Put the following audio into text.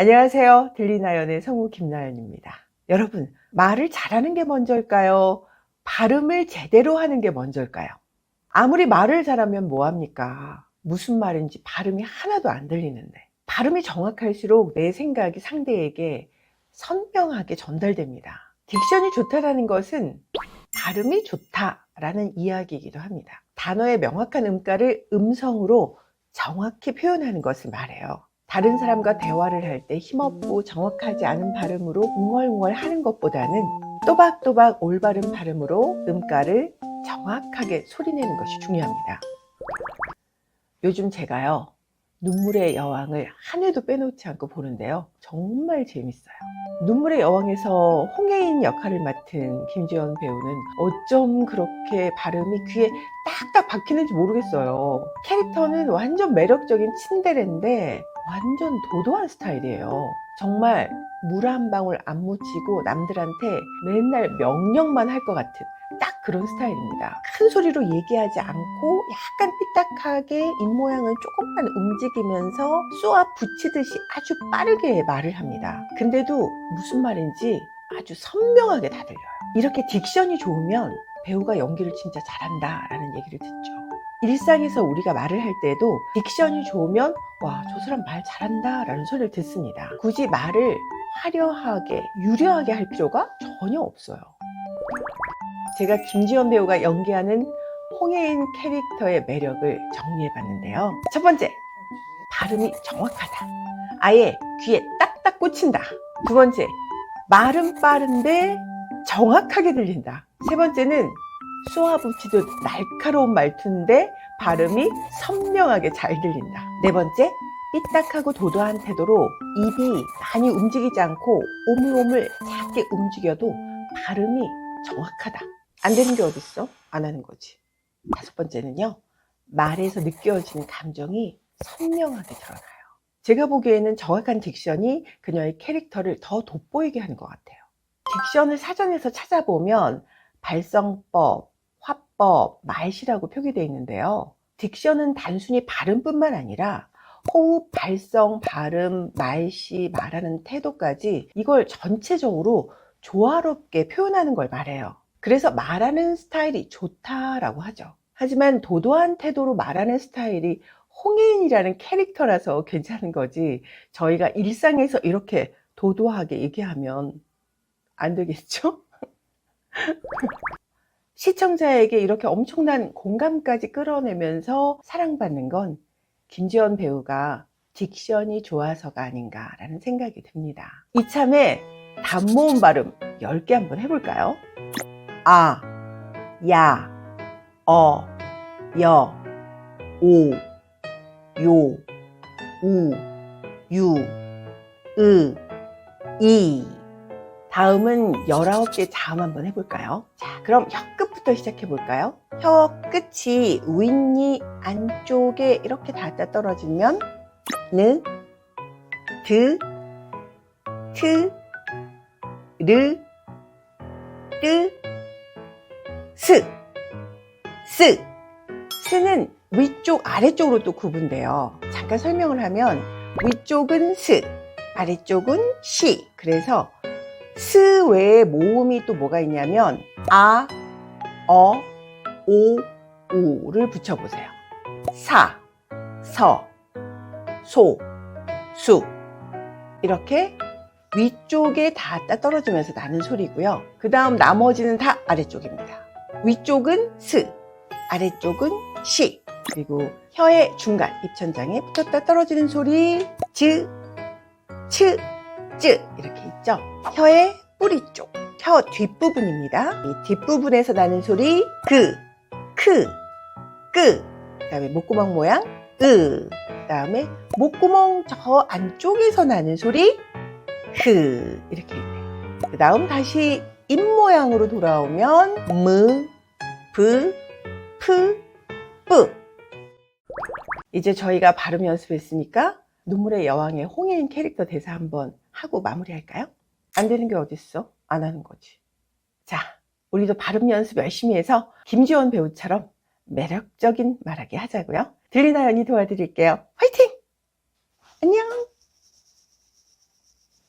안녕하세요. 들리나연의 성우 김나연입니다. 여러분, 말을 잘하는 게 먼저일까요? 발음을 제대로 하는 게 먼저일까요? 아무리 말을 잘하면 뭐합니까? 무슨 말인지 발음이 하나도 안 들리는데. 발음이 정확할수록 내 생각이 상대에게 선명하게 전달됩니다. 딕션이 좋다라는 것은 발음이 좋다라는 이야기이기도 합니다. 단어의 명확한 음가를 음성으로 정확히 표현하는 것을 말해요. 다른 사람과 대화를 할 때 힘없고 정확하지 않은 발음으로 웅얼웅얼 하는 것보다는 또박또박 올바른 발음으로 음가를 정확하게 소리내는 것이 중요합니다. 요즘 제가요, 눈물의 여왕을 한 회도 빼놓지 않고 보는데요. 정말 재밌어요. 눈물의 여왕에서 홍해인 역할을 맡은 김지연 배우는 어쩜 그렇게 발음이 귀에 딱딱 박히는지 모르겠어요. 캐릭터는 완전 매력적인 친데레인데 완전 도도한 스타일이에요. 정말 물 한 방울 안 묻히고 남들한테 맨날 명령만 할 것 같은 딱 그런 스타일입니다. 큰 소리로 얘기하지 않고 약간 삐딱하게 입모양을 조금만 움직이면서 쏘아 붙이듯이 아주 빠르게 말을 합니다. 근데도 무슨 말인지 아주 선명하게 다 들려요. 이렇게 딕션이 좋으면 배우가 연기를 진짜 잘한다 라는 얘기를 듣죠. 일상에서 우리가 말을 할 때도 딕션이 좋으면 와, 저 사람 말 잘한다 라는 소리를 듣습니다. 굳이 말을 화려하게, 유려하게 할 필요가 전혀 없어요. 제가 김지연 배우가 연기하는 홍혜인 캐릭터의 매력을 정리해 봤는데요. 첫 번째, 발음이 정확하다. 아예 귀에 딱딱 꽂힌다. 두 번째, 말은 빠른데 정확하게 들린다. 세 번째는 쏘아붙이듯 날카로운 말투인데 발음이 선명하게 잘 들린다. 네 번째, 삐딱하고 도도한 태도로 입이 많이 움직이지 않고 오물오물 작게 움직여도 발음이 정확하다. 안 되는 게 어딨어? 안 하는 거지. 다섯 번째는요, 말에서 느껴지는 감정이 선명하게 드러나요. 제가 보기에는 정확한 딕션이 그녀의 캐릭터를 더 돋보이게 하는 것 같아요. 딕션을 사전에서 찾아보면 발성법, 화법, 말시라고 표기되어 있는데요. 딕션은 단순히 발음뿐만 아니라 호흡, 발성, 발음, 말시, 말하는 태도까지 이걸 전체적으로 조화롭게 표현하는 걸 말해요. 그래서 말하는 스타일이 좋다라고 하죠. 하지만 도도한 태도로 말하는 스타일이 홍혜인이라는 캐릭터라서 괜찮은 거지 저희가 일상에서 이렇게 도도하게 얘기하면 안 되겠죠? 시청자에게 이렇게 엄청난 공감까지 끌어내면서 사랑받는 건 김지연 배우가 딕션이 좋아서가 아닌가라는 생각이 듭니다. 이참에 단모음 발음 10개 한번 해볼까요? 아, 야, 어, 여, 오, 요, 우, 유, 으, 이. 다음은 19개 자음 한번 해볼까요? 자, 그럼 혀 끝부터 시작해볼까요? 혀 끝이 윗니 안쪽에 이렇게 닿다 떨어지면 느, 드, 트, 르, 뜨, 스, 스. 스는 위쪽, 아래쪽으로 또 구분돼요. 잠깐 설명을 하면 위쪽은 스, 아래쪽은 시. 그래서 스 외에 모음이 또 뭐가 있냐면 아, 어, 오, 우를 붙여보세요. 사, 서, 소, 수 이렇게 위쪽에 닿았다 떨어지면서 나는 소리고요. 그 다음 나머지는 다 아래쪽입니다. 위쪽은 스, 아래쪽은 시 그리고 혀의 중간 입천장에 붙었다 떨어지는 소리 즈, 츠, 쯔 이렇게 있죠. 혀의 뿌리 쪽, 혀 뒷부분입니다. 이 뒷부분에서 나는 소리 그, 크, 끄. 그다음에 목구멍 모양 으. 그다음에 목구멍 저 안쪽에서 나는 소리 흐 이렇게 있네요. 그다음 다시 입 모양으로 돌아오면 무, 브, 프, 뿌. 이제 저희가 발음 연습했으니까 눈물의 여왕의 홍해인 캐릭터 대사 한번 하고 마무리할까요? 안 되는 게 어딨어? 안 하는 거지. 자, 우리도 발음 연습 열심히 해서 김지원 배우처럼 매력적인 말하기 하자고요. 들리나 연이 도와드릴게요. 화이팅! 안녕!